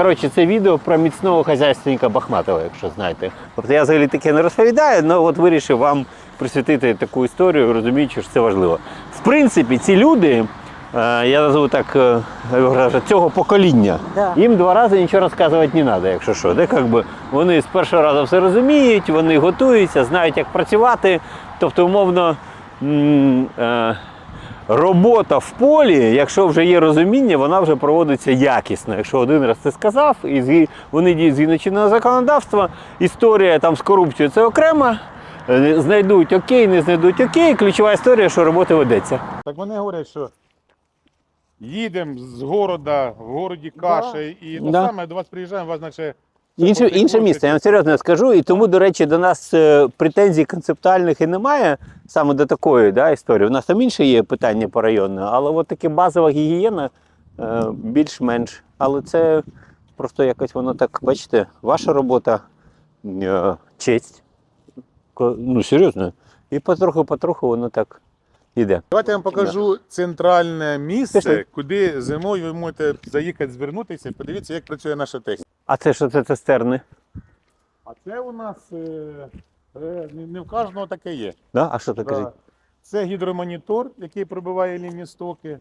Коротше, це відео про міцного хазяйственника Бахматова, якщо знаєте. Тобто я взагалі таке не розповідаю, але от вирішив вам присвятити таку історію, розуміючи, що це важливо. В принципі, ці люди, е, я назову так, е, цього покоління, Да. їм два рази нічого розказувати не треба, якщо що. Де, як би, вони з першого разу все розуміють, вони готуються, знають, як працювати. Тобто, умовно, м, е, робота в полі, якщо вже є розуміння, вона вже проводиться якісно. Якщо один раз це сказав, і вони діють згідно чинного законодавства, історія там з корупцією це окрема. е, Знайдуть окей, не знайдуть окей. Ключова історія, що робота ведеться. Так вони говорять, що їдемо з города, в городі каша, і Да. саме до вас приїжджаємо, вас наче. Інше, інше місце, я вам серйозно скажу. І тому, до речі, до нас е, претензій концептуальних і немає саме до такої да, історії. У нас там інше є питання по району, але от таке базова гігієна е, більш-менш. Але це просто якось воно так, бачите, ваша робота, е, честь. Ну, серйозно. І потроху-потроху воно так іде. Давайте я вам покажу центральне місце, куди зимою ви можете заїхати, звернутися і подивіться, як працює наша техніка. А це що це цистерни? А це у нас е, е, не- в кожного таке є. Да? А що таке? Да. Це гідромонітор, який пробиває лінії стоки.